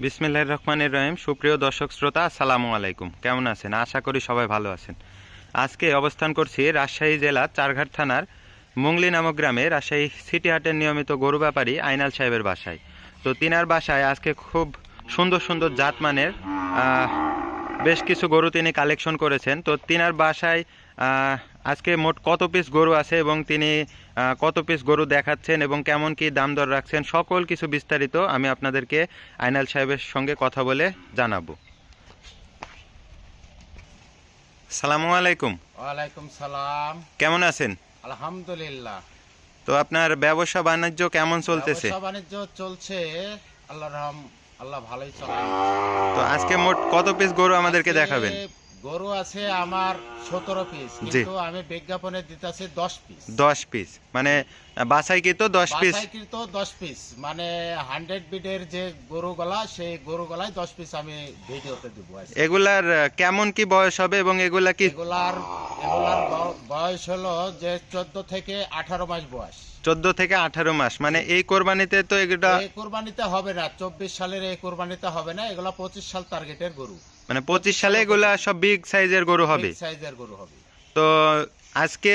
বিসমিল্লাহির রহমানির রহিম। সুপ্রিয় দর্শক শ্রোতা, আসসালামু আলাইকুম। কেমন আছেন? আশা করি সবাই ভালো আছেন। আজকে অবস্থান করছি রাজশাহী জেলা চারঘাট থানার মুংলি নামক গ্রামে। রাজশাহী সিটি হাটের নিয়মিত গরু ব্যাপারী আইনাল সাহেবের বাসায়। তো তিনার বাসায় আজকে খুব সুন্দর সুন্দর জাতমানের বেশ কিছু গরু তিনি কালেকশন করেছেন। তো তিনার বাসায় আজকে মোট কত পিস গরু আছে এবং তিনি কত পিস গরু দেখাচ্ছেন এবং কেমন কি দাম দর রাখছেন সকল কিছু বিস্তারিত আমি আপনাদেরকে আইনাল সাহেবের সঙ্গে কথা বলে জানাব। সালামু আলাইকুম। ওয়ালাইকুম সালাম। কেমন আছেন? আলহামদুলিল্লাহ। তো আপনার ব্যবসা বাণিজ্য কেমন চলতেছে? ব্যবসা বাণিজ্য চলছে আল্লাহ রহম আল্লাহ ভালোই চালায় তো আজকে মোট কত পিস গরু আমাদেরকে দেখাবেন? গরু আছে আমার সতেরো পিস কিন্তু আমি বিজ্ঞাপনে দিতেছি দশ পিস দশ পিস মানে বাসাই কি তো দশ পিস বাছাইকৃত দশ পিস মানে হান্ড্রেড বিডের যে গরুগুলা সেই গরুগুলাই দশ পিস আমি ভিডিওতে দিব এগুলার কেমন কি বয়স হবে এবং এগুলা কি এগুলার এগুলার বয়স হলো যে চোদ্দ থেকে আঠারো মাস বয়স। চোদ্দ থেকে আঠারো মাস মানে এই কোরবানিতে তো এগুলা এই কোরবানিতে হবে না চব্বিশ সালের এই কোরবানিতে হবে না এগুলা পঁচিশ সাল টার্গেটের গরু। মানে পঁচিশ সালে এগুলা সব বিগ সাইজের গরু হবে। সাইজের গরু হবে। তো আজকে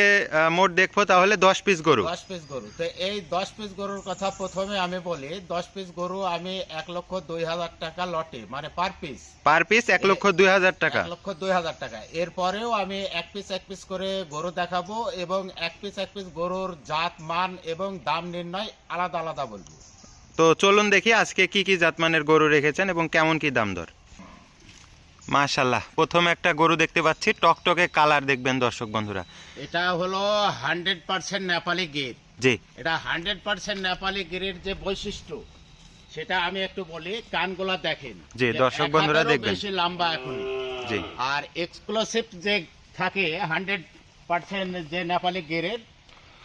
মোট দেখব তাহলে দশ পিস গরু। দশ পিস গরু। তো এই দশ পিস গরুর কথা প্রথমে আমি বলি দশ পিস গরু আমি এক লক্ষ দুই হাজার টাকা লটে মানে পার পিস পার পিস এক লক্ষ দুই হাজার টাকা। এক লক্ষ দুই হাজার টাকা। এরপরেও আমি এক পিস এক পিস করে গরু দেখাবো এবং এক পিস এক পিস গরুর জাত মান এবং দাম নির্ণয় আলাদা আলাদা বলব। তো চলুন দেখি আজকে কি কি জাতমানের গরু রেখেছেন এবং কেমন কি দাম দর। মাশাল্লাহ প্রথম একটা গরু দেখতে পাচ্ছি টকটকে কালার দেখবেন দর্শক বন্ধুরা। এটা হলো হান্ড্রেড পার্সেন্ট নেপালি গির। জি। এটা হান্ড্রেড পার্সেন্ট নেপালি গিরের যে বৈশিষ্ট্য সেটা আমি একটু বলি কানগুলা দেখেন। জি, দর্শক বন্ধুরা দেখবেন। বেশি লম্বা এখন জি। আর এক্সক্লুসিভ যে থাকে হান্ড্রেড পার্সেন্ট যে নেপালি গিরের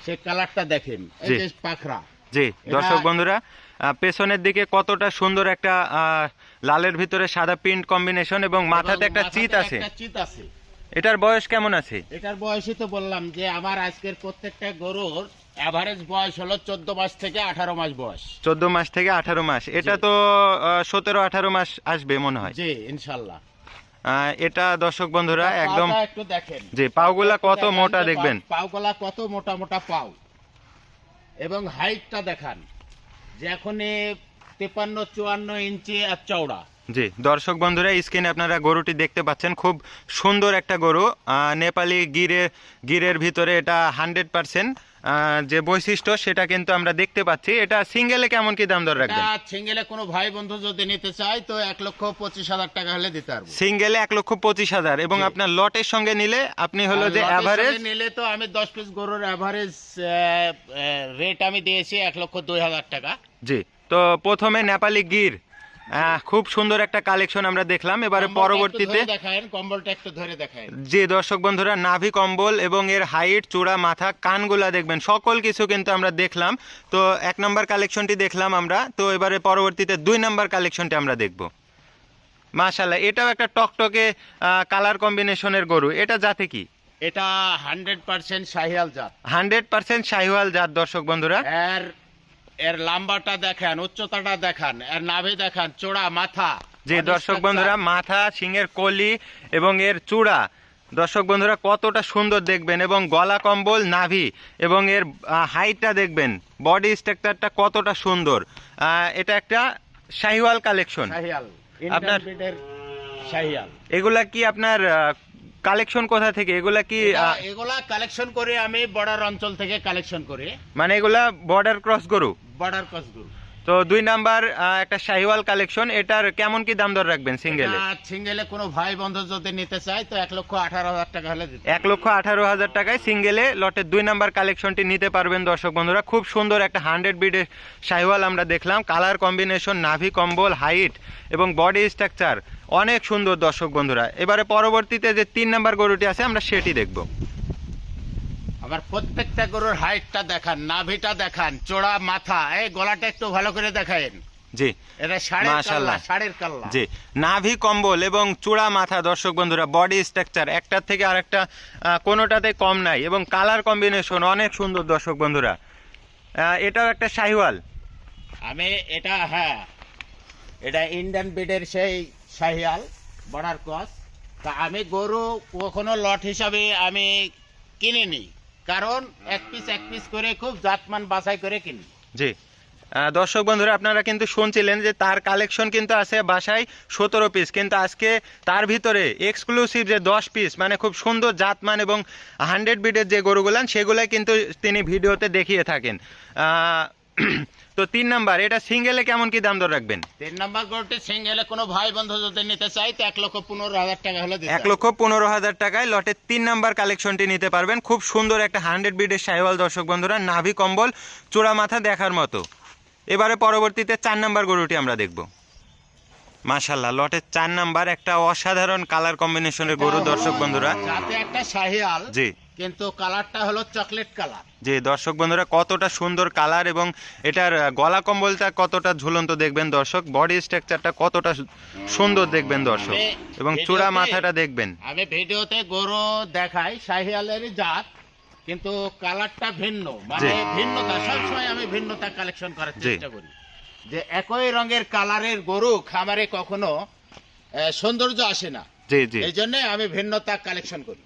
সে কালারটা দেখেন। এই যে পাখরা। জি দর্শক বন্ধুরা পেছনের দিকে কতটা সুন্দর একটা লালের ভিতরে সাদা প্রিন্ট কম্বিনেশন এবং মাথাতে একটা চিত আছে। চিত আছে। এটার বয়স কেমন আছে? এটার বয়সই তো বললাম যে আমার আজকের প্রত্যেকটা গরুর অ্যাভারেজ বয়স হলো চোদ্দ মাস থেকে আঠারো মাস বয়স। চোদ্দ মাস থেকে আঠারো মাস। এটা তো সতেরো আঠারো মাস আসবে মনে হয়। জি ইনশাল্লাহ। এটা দর্শক বন্ধুরা একদম একটু দেখেন। যে পাওগুলা কত মোটা দেখবেন। পাও- পাওগুলা কত মোটা মোটা পাও। এবং হাইটটা দেখান। যে এখন তেপান্ন, চুয়ান্ন ইঞ্চি আর চওড়া। জি, দর্শক বন্ধুরা স্ক্রিনে আপনারা গরুটি দেখতে পাচ্ছেন। খুব সুন্দর একটা গরু নেপালি গিরের গিরের ভিতরে এটা হান্ড্রেড পার্সেন্ট যে বৈশিষ্ট্য সেটা কিন্তু আমরা দেখতে পাচ্ছি। এটা সিঙ্গেলে কেমন কি দাম দর রাখবেন? সিঙ্গেলে কোনো ভাই বন্ধু যদি নিতে চায় তো এক লক্ষ পঁচিশ হাজার টাকা হলে দিতে পারব। সিঙ্গেলে এক লক্ষ পঁচিশ হাজার। এবং আপনার লটের সঙ্গে নিলে আপনি হলো যে অ্যাভারেজ নিলে তো আমি দশ পিস গরুর অ্যাভারেজ রেট আমি দিয়েছি এক লক্ষ দুই হাজার টাকা। জি। তো প্রথমে নেপালি গির। খুব সুন্দর একটা কালেকশন আমরা দেখলাম। এবারে পরবর্তীতে যে দর্শক বন্ধুরা নাভি কম্বল এবং এর হাইট চূড়া মাথা কানগুলা দেখবেন। সকল কিছু কিন্তু আমরা দেখলাম। তো এক নম্বর কালেকশনটি দেখলাম আমরা। তো এবারে পরবর্তীতে দুই নম্বর কালেকশনটি আমরা দেখব। মাশাল্লাহ এটাও একটা টকটকে কালার কম্বিনেশনের গরু। এটা জাতে কি? এটা হান্ড্রেড পার্সেন্ট শাহিয়াল জাত। হান্ড্রেড পার্সেন্ট শাহিওয়াল জাত দর্শক বন্ধুরা। এর এর লাম্বাটা দেখান উচ্চতাটা দেখান এর নাভি দেখান চোড়া মাথা। যে body দর্শক বন্ধুরা মাথা সিংহের কলি এবং এর চূড়া। দর্শক বন্ধুরা কতটা সুন্দর দেখবেন এবং গলা কম্বল নাভি এবং এর হাইটটা দেখবেন বডি স্ট্রাকচারটা কতটা সুন্দর। এটা একটা শাহিওয়াল কালেকশন। আপনার- আপনার এগুলা কি আপনার কালেকশন কোথা থেকে? এগুলা কি এগুলা কালেকশন করে আমি বর্ডার অঞ্চল থেকে কালেকশন করে। মানে এগুলা বর্ডার ক্রস গরু? বর্ডার কস তো দুই নাম্বার একটা শাহিওয়াল কালেকশন এটার কেমন কি দাম দর রাখবেন সিঙ্গেলে? সিঙ্গেলে কোনো ভাই বন্ধু যদি নিতে চায় তো এক লক্ষ আঠারো হাজার টাকা হলে এক লক্ষ আঠারো হাজার টাকায় সিঙ্গেলে লটের দুই নাম্বার কালেকশনটি নিতে পারবেন দর্শক বন্ধুরা। খুব সুন্দর একটা হান্ড্রেড বিডের শাহিওয়াল আমরা দেখলাম। কালার কম্বিনেশন নাভি কম্বল হাইট এবং বডি স্ট্রাকচার অনেক সুন্দর দর্শক বন্ধুরা। এবারে পরবর্তীতে যে তিন নাম্বার গরুটি আছে আমরা সেটি দেখব। আবার প্রত্যেকটা গরুর হাইটটা দেখান নাভিটা দেখান চোড়া মাথা এই গলাটা একটু ভালো করে দেখায়েন। জি। এটা মাশাআল্লাহ। ষাঁড়ের কাল্লা। জি। নাভি কম্বল এবং চূড়া মাথা দর্শক বন্ধুরা বডি স্ট্রাকচার একটার থেকে আরেকটা কোনোটাতে কম নাই এবং কালার কম্বিনেশন অনেক সুন্দর দর্শক বন্ধুরা। এটাও একটা শাহিওয়াল। আমি এটা হ্যাঁ এটা ইন্ডিয়ান ব্রিডের সেই শাহিয়াল বর্ডার ক্রস তা আমি গরু কখনো লট হিসাবে আমি কিনিনি। কারণ এক পিস এক পিস করে খুব জাতমান বাছাই করে কিনি। জি। দর্শক বন্ধুরা, আপনারা কিন্তু শুনছিলেন যে তার কালেকশন কিন্তু আছে বাসায় সতেরো পিস কিন্তু আজকে তার ভিতরে এক্সক্লুসিভ যে দশ পিস মানে খুব সুন্দর জাতমান এবং হান্ড্রেড বিডের যে গরুগুলান, সেগুলাই কিন্তু তিনি ভিডিওতে দেখিয়ে থাকেন। তো তিন নাম্বার এটা সিঙ্গেলে কেমন কি দাম দর রাখবেন? তিন নাম্বার গরুটি সিঙ্গেলে কোনো ভাই বন্ধু যদি নিতে চাই তো এক লক্ষ পনেরো হাজার টাকা হলে এক লক্ষ পনেরো হাজার টাকায় লটের তিন নাম্বার কালেকশনটি নিতে পারবেন। খুব সুন্দর একটা হান্ড্রেড বিডের সাইওয়াল দর্শক বন্ধুরা নাভি কম্বল চূড়া মাথা দেখার মতো। এবারে পরবর্তীতে চার নাম্বার গরুটি আমরা দেখব। মাশাল্লাহ লটের চার নাম্বার একটা অসাধারণ কালার কম্বিনেশনের গরু দর্শক বন্ধুরা। একটা শাহিয়াল জি। কিন্তু কালারটা হলো চকলেট কালার। জি দর্শক বন্ধুরা কতটা সুন্দর কালার এবং এটার গলা কম্বলটা কতটা ঝুলন্ত দেখবেন দর্শক বডি স্ট্রাকচারটা কতটা সুন্দর দেখবেন দর্শক এবং চূড়া মাথাটা দেখবেন। আমি ভিডিওতে গরু দেখাই শাহিয়ালেরই জাত কিন্তু কালারটা ভিন্ন মানে। ভিন্নতা সবসময় আমি ভিন্নতা কালেকশন করার চেষ্টা করি। যে একই রঙের কালারের গরু খামারে কখনো সৌন্দর্য আসে না। জি জি। এই জন্য আমি ভিন্নতা কালেকশন করি।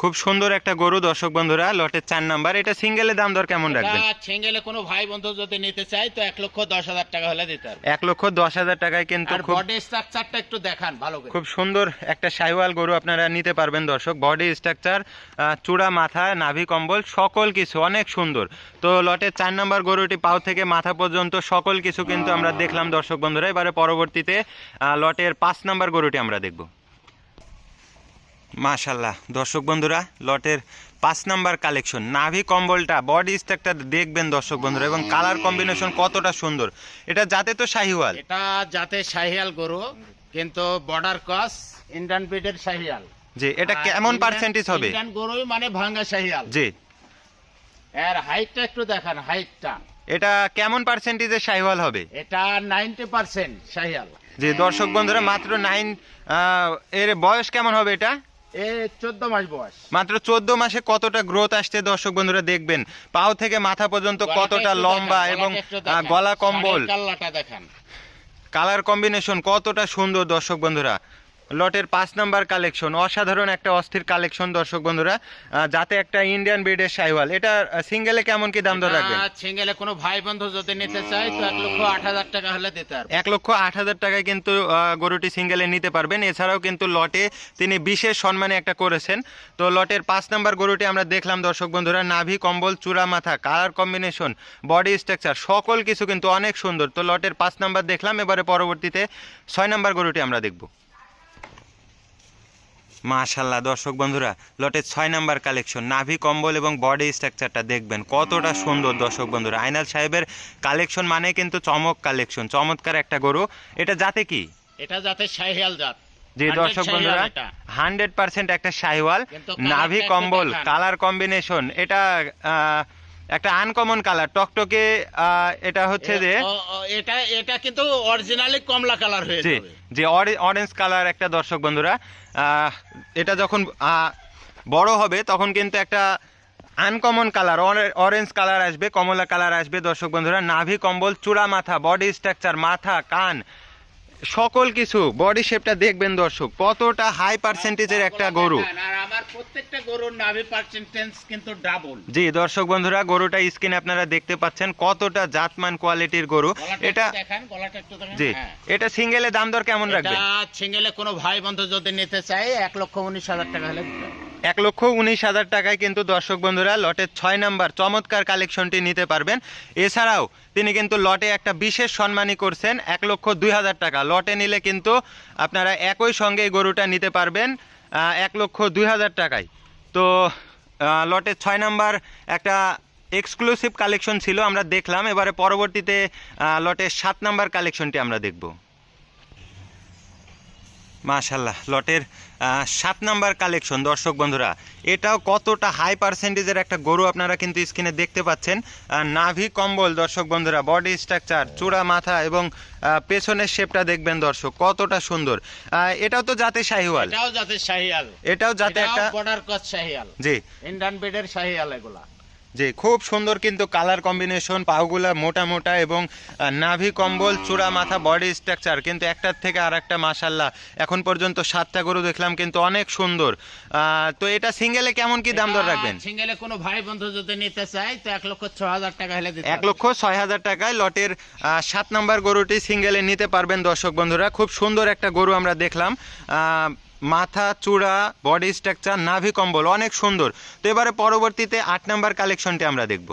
খুব সুন্দর একটা গরু দর্শক বন্ধুরা লটের চার নাম্বার। এটা সিঙ্গেলের দাম দর কেমন রাখবেন? এটা ছেঙ্গেলে কোনো ভাই বন্ধু যদি নিতে চাই তো এক লক্ষ দশ হাজার টাকা হলে দিতে হবে এক লক্ষ দশ হাজার টাকায় কিন্তু বডি স্ট্রাকচারটা একটু দেখান ভালো করে। খুব সুন্দর একটা সাইওয়াল গরু আপনারা নিতে পারবেন দর্শক। বডি স্ট্রাকচার চূড়া মাথা নাভি কম্বল সকল কিছু অনেক সুন্দর। তো লটের চার নাম্বার গরুটি পাও থেকে মাথা পর্যন্ত সকল কিছু কিন্তু আমরা দেখলাম দর্শক বন্ধুরা। এবারে পরবর্তীতে লটের পাঁচ নাম্বার গরুটি আমরা দেখব। মাশাল্লাহ দর্শক বন্ধুরা লটের পাঁচ নাম্বার কালেকশন। নাভি কম্বলটা বডি স্ট্রাকচার দেখবেন দর্শক বন্ধুরা এবং কালার কম্বিনেশন কতটা সুন্দর। এটা যাতে তো শাহিওয়াল? এটা যাতে শাহিয়াল গরু কিন্তু বর্ডার ক্রস ইন্ডিয়ান ব্রিডের শাহিয়াল যে এটা কেমন পার্সেন্টেজ হবে? ইন্ডিয়ান গরুই মানে ভাঙ্গা শাহিয়াল জি। এর হাইটটা একটু দেখান হাইটটা এটা কেমন পার্সেন্টেজের শাহিওয়াল হবে? এটা নাইনটি পার্সেন্ট শাহিয়াল যে দর্শক বন্ধুরা মাত্র নাইন এর বয়স কেমন হবে এটা? এ চোদ্দ মাস বয়স। মাত্র চোদ্দ মাসে কতটা গ্রোথ আসছে দর্শক বন্ধুরা দেখবেন। পাও থেকে মাথা পর্যন্ত কতটা লম্বা এবং। গলা কম্বল। শাড়ির কাল্লাটা দেখান। কালার কম্বিনেশন কতটা সুন্দর দর্শক বন্ধুরা। লটের পাঁচ নাম্বার কালেকশন অসাধারণ একটা অস্থির কালেকশন দর্শক বন্ধুরা যাতে একটা ইন্ডিয়ান ব্রিডের সাইওয়াল। এটা সিঙ্গেলে কেমন কি দাম দর রাখবেন? ছিঙ্গেলে কোনো ভাই বন্ধু যদি নিতে চাই তো এক লক্ষ আট হাজার টাকা হলে দিতে পারব। এক লক্ষ আট হাজার টাকায় কিন্তু গরুটি সিঙ্গেলে নিতে পারবেন। এছাড়াও কিন্তু লটে তিনি বিশেষ সম্মানে একটা করেছেন। তো লটের পাঁচ নাম্বার গরুটি আমরা দেখলাম দর্শক বন্ধুরা নাভি কম্বল চূড়া মাথা কালার কম্বিনেশন বডি স্ট্রাকচার সকল কিছু কিন্তু অনেক সুন্দর। তো লটের পাঁচ নাম্বার দেখলাম এবারে পরবর্তীতে ছয় নাম্বার গরুটি আমরা দেখব। মাশাল্লাহ দর্শক বন্ধুরা লটের ছয় নাম্বার কালেকশন নাভি কম্বল এবং বডি স্ট্রাকচারটা দেখবেন কতটা সুন্দর দর্শক বন্ধুরা। আইনাল সাহেবের কালেকশন মানে কিন্তু চমক কালেকশন চমৎকার একটা গরু। এটা যাতে কি? এটা যাতে শাহিয়াল জাত। যে দর্শক বন্ধুরা হান্ড্রেড পার্সেন্ট একটা শাহিওয়াল নাভি কম্বল কালার কম্বিনেশন এটা আহ, একটা আনকমন কালার টকটকে এটা হচ্ছে যে এটা এটা কিন্তু অরিজিনালি কমলা কালার হয়ে যে যাবে। যে অরেঞ্জ কালার একটা দর্শক বন্ধুরা এটা যখন বড় হবে তখন কিন্তু একটা আনকমন কালার অরেঞ্জ কালার আসবে কমলা কালার আসবে দর্শক বন্ধুরা। নাভি কম্বল চূড়া মাথা বডি স্ট্রাকচার মাথা কান সকল কিছু বডি শেপটা দেখবেন দর্শক কতটা হাই পার্সেন্টেজের একটা গরু আর প্রত্যেকটা গরুর নাভি পার্সেন্টেজ কিন্তু ডাবল জি দর্শক বন্ধুরা গরুটা স্ক্রিনে আপনারা দেখতে পাচ্ছেন কতটা জাতমান কোয়ালিটির গরু এটা দেখান গলাটা একটু দেখান জি হ্যাঁ। এটা সিঙ্গেলে দাম দর কেমন রাখবেন এটা ছিঙ্গেলে কোনো ভাই বন্ধু যদি নিতে চাই এক লক্ষ উনিশ হাজার টাকা হলে। এক লক্ষ উনিশ হাজার টাকায় কিন্তু দর্শক বন্ধুরা লটের ছয় নাম্বার চমৎকার কালেকশনটি নিতে পারবেন। এছাড়াও তিনি কিন্তু লটে একটা বিশেষ সম্মানী করছেন, এক লক্ষ দুই হাজার টাকা। লটে নিলে কিন্তু আপনারা একই সঙ্গে গরুটা নিতে পারবেন এক লক্ষ দুই হাজার টাকায়। তো লটের ছয় নাম্বার একটা এক্সক্লুসিভ কালেকশন ছিল, আমরা দেখলাম। এবারে পরবর্তীতে লটের সাত নাম্বার কালেকশনটি আমরা দেখব। মাশাল্লাহ লটের সাত নাম্বার কালেকশন দর্শক বন্ধুরা এটাও কতটা হাই পার্সেন্টেজের একটা গরু আপনারা কিন্তু স্ক্রিনে দেখতে পাচ্ছেন। নাভি কম্বল দর্শক বন্ধুরা বডি স্ট্রাকচার চূড়া মাথা এবং পেছনের শেপটা দেখবেন দর্শক কতটা সুন্দর। এটাও তো জাতে শাহিওয়াল। এটাও যাতে শাহিয়াল এটাও যাতে একটা বর্ডার কস শাহিয়াল জি। ইন্ডিয়ান ব্রিডের শাহিয়াল এগুলা। যে খুব সুন্দর কিন্তু কালার কম্বিনেশন পাগুলা মোটা মোটা এবং নাভি কম্বল চূড়া মাথা বডি স্ট্রাকচার কিন্তু একটার থেকে আর একটা মাসাল্লাহ এখন পর্যন্ত সাতটা গরু দেখলাম কিন্তু অনেক সুন্দর। তো এটা সিঙ্গেলে কেমন কি দাম দর রাখবেন? সিঙ্গেলে কোনো ভাই বন্ধু যদি নিতে চায় তো এক লক্ষ ছ হাজার টাকা হলে এক লক্ষ ছয় হাজার টাকায় লটের সাত নম্বর গরুটি সিঙ্গেলে নিতে পারবেন দর্শক বন্ধুরা। খুব সুন্দর একটা গরু আমরা দেখলাম। মাথা চূড়া বডি স্ট্রাকচার নাভি কম্বল অনেক সুন্দর। তো এবারে পরবর্তীতে আট নাম্বার কালেকশনটি আমরা দেখব।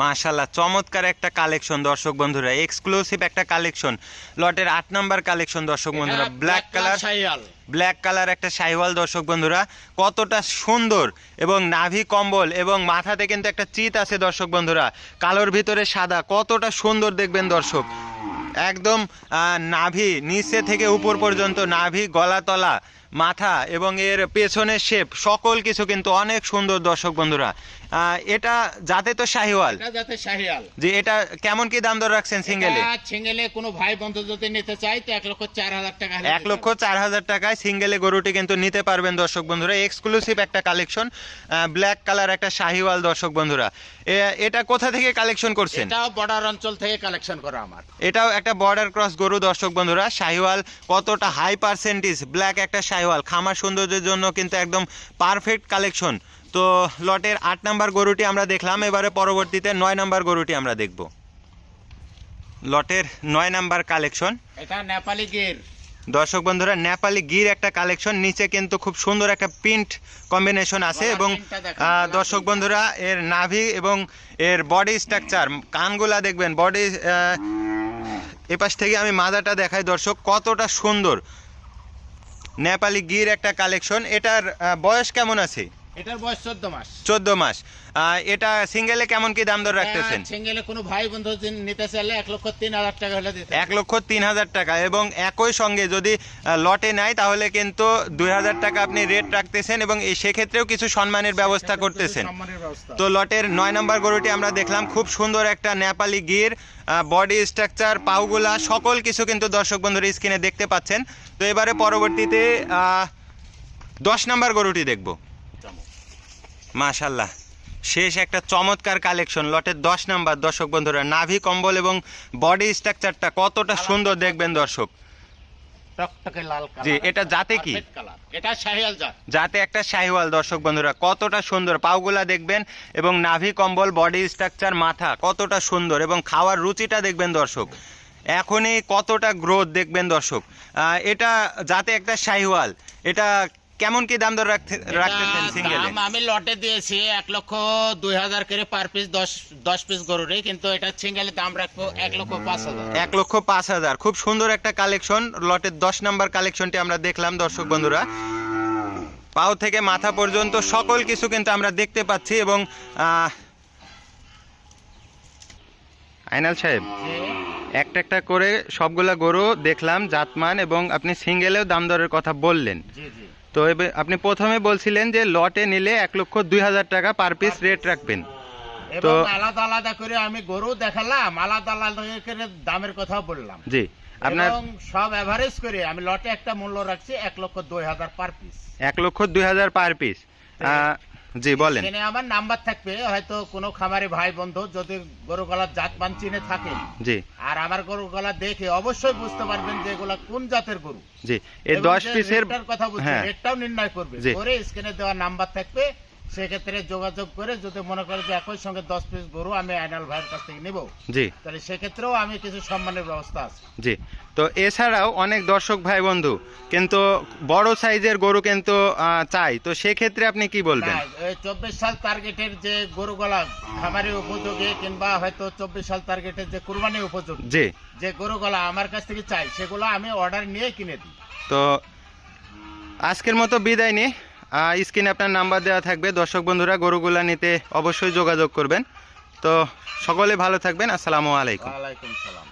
মাশাল্লাহ চমৎকার একটা কালেকশন দর্শক বন্ধুরা। এক্সক্লুসিভ একটা কালেকশন লটের আট নাম্বার কালেকশন দর্শক বন্ধুরা। ব্ল্যাক কালার ব্ল্যাক কালার একটা শাহিওয়াল দর্শক বন্ধুরা। কতটা সুন্দর এবং নাভি কম্বল এবং মাথাতে কিন্তু একটা চিত আছে দর্শক বন্ধুরা। কালোর ভিতরে সাদা। কতটা সুন্দর দেখবেন দর্শক। একদম নাভি নিচে থেকে উপর পর্যন্ত নাভি গলাতলা। মাথা এবং এর পেছনের শেপ সকল কিছু কিন্তু অনেক সুন্দর দর্শক বন্ধুরা। এটা যাতে তো শাহিওয়াল। যাতে যে এটা কেমন কি দাম দর রাখছেন সিঙ্গেলে? সিঙ্গেলে কোনো ভাই বন্ধু যদি নিতে চায় তো এক লক্ষ চার হাজার টাকা এক লক্ষ চার হাজার টাকায় সিঙ্গেলে গরুটি কিন্তু নিতে পারবেন দর্শক বন্ধুরা। এক্সক্লুসিভ একটা কালেকশন ব্ল্যাক কালার একটা শাহিওয়াল দর্শক বন্ধুরা। এটা কোথা থেকে কালেকশন করছেন? এটাও বর্ডার অঞ্চল থেকে কালেকশন করা আমার। এটাও একটা বর্ডার ক্রস গরু দর্শক বন্ধুরা। শাহিওয়াল কতটা হাই পার্সেন্টেজ ব্ল্যাক একটা শাহিওয়াল খামার সৌন্দর্যের জন্য কিন্তু একদম পারফেক্ট কালেকশন তো লটের আট নাম্বার গরুটি আমরা দেখলাম এবারে পরবর্তীতে নয় নাম্বার গরুটি আমরা দেখব। লটের নয় নাম্বার কালেকশন এটা নেপালি গির। দর্শক বন্ধুরা নেপালি গির একটা কালেকশন নিচে কিন্তু খুব সুন্দর একটা প্রিন্ট কম্বিনেশন আছে এবং দর্শক বন্ধুরা এর নাভি এবং এর বডি স্ট্রাকচার কানগুলা দেখবেন বডি এপাশ থেকে আমি মাদাটা দেখাই দর্শক কতটা সুন্দর। নেপালি গির একটা কালেকশন এটার বয়স কেমন আছে? এটার বয়স চোদ্দ মাস। চোদ্দ মাস। এটা সিঙ্গেলে কেমন কি দাম দর রাখতেছেন? সিঙ্গেলে কোনো ভাই বন্ধু নিতে চাইলে এক লক্ষ তিন হাজার টাকা হলে দিতে এক লক্ষ তিন হাজার টাকা। এবং একই সঙ্গে যদি লটে নেয় তাহলে কিন্তু দুই হাজার টাকা আপনি রেট রাখতেছেন এবং এই সেক্ষেত্রেও কিছু সম্মানের ব্যবস্থা করতেছেন। তো লটের নয় নম্বর গরুটি আমরা দেখলাম খুব সুন্দর একটা নেপালি গির বডি স্ট্রাকচার পাউগুলা সকল কিছু কিন্তু দর্শক বন্ধুরা স্ক্রিনে দেখতে পাচ্ছেন। তো এবারে পরবর্তীতে দশ নম্বর গরুটি দেখব। মাশাল্লাহ শেষ একটা চমৎকার কালেকশন লটের দশ নাম্বার। দর্শক বন্ধুরা নাভি কম্বল এবং বডি স্ট্রাকচারটা কতটা সুন্দর দেখবেন দর্শক। জি, এটা জাতে কি? এটা জাত। যাতে একটা শাহিওয়াল দর্শক বন্ধুরা কতটা সুন্দর। পাউগুলা দেখবেন এবং নাভি কম্বল বডি স্ট্রাকচার মাথা কতটা সুন্দর এবং খাওয়ার রুচিটা দেখবেন দর্শক। এখনই কতটা গ্রোথ দেখবেন দর্শক। এটা যাতে একটা শাহিওয়াল। এটা কেমন কি দাম দর রাখতে রাখতেছেন সিঙ্গেল দাম আমি লটে দিয়েছি এক লক্ষ দুই হাজার করে পার পিস দশ দশ পিস গরুরে কিন্তু এটা সিঙ্গেলে দাম রাখব এক লক্ষ পাঁচ হাজার। এক লক্ষ পাঁচ হাজার। খুব সুন্দর একটা কালেকশন লটের দশ নাম্বার কালেকশনটি আমরা দেখলাম দর্শক বন্ধুরা। পাও থেকে মাথা পর্যন্ত সকল কিছু কিন্তু আমরা দেখতে পাচ্ছি এবং আইনাল সাহেব একটা একটা করে সবগুলা গরু দেখলাম জাতমান এবং আপনি সিঙ্গেলেও দাম দরের কথা বললেন। জি জি। তো আপনি প্রথমে বলছিলেন যে লটে নিলে এক লক্ষ দুই হাজার টাকা পার পিস রেট রাখবেন। তো- আলাদা আলাদা করে আমি গরু দেখালাম আলাদা আলাদা করে দামের কথা বললাম। জি আপনার সব এভারেজ করে আমি লটে একটা মূল্য রাখছি এক লক্ষ দুই হাজার পার পিস এক লক্ষ দুই হাজার পার পিস জি বলেন। এখানে আমার নাম্বার থাকবে হয়তো কোনো খামারে ভাই বন্ধু যদি গরু গলার জাত পান চিনে থাকে। জি। আর আমার গরু গলা দেখে অবশ্যই বুঝতে পারবেন যে এগুলা কোন জাতের গরু। জি এই এবং দশ যে পিসের কথা বলছি হ্যাঁ। রেটটাও নির্ণয় করবে। করে স্ক্রিনে দেওয়া নাম্বার থাকবে সেক্ষেত্রে যোগাযোগ করে যদি মনে করে যে একই সঙ্গে দশ পিস গরু আমি আইনাল ভাইয়ের কাছ থেকে নিব জি। তাহলে সেক্ষেত্রেও আমি কিছু সম্মানের ব্যবস্থা আছে। জি। তো এছাড়াও অনেক দর্শক ভাই বন্ধু কিন্তু বড় সাইজের গরু কিন্তু চাই। তো সেক্ষেত্রে আপনি কি বলবেন? চব্বিশ সাল টার্গেটের যে গরু গলা খামারি উপযোগী কিংবা হয়তো চব্বিশ সাল টার্গেটের যে কুরবানি উপযোগী জি। যে গরু গলা আমার কাছ থেকে চাই সেগুলো আমি অর্ডার নিয়ে কিনে দিই। তো আজকের মতো বিদায় নিয়ে স্ক্রিনে আপনার নাম্বার দেওয়া থাকবে। দর্শক বন্ধুরা, গরুগুলা নিতে অবশ্যই যোগাযোগ করবেন। তো সকলে ভালো থাকবেন। আসসালামু আলাইকুম। আলাইকুম সালাম।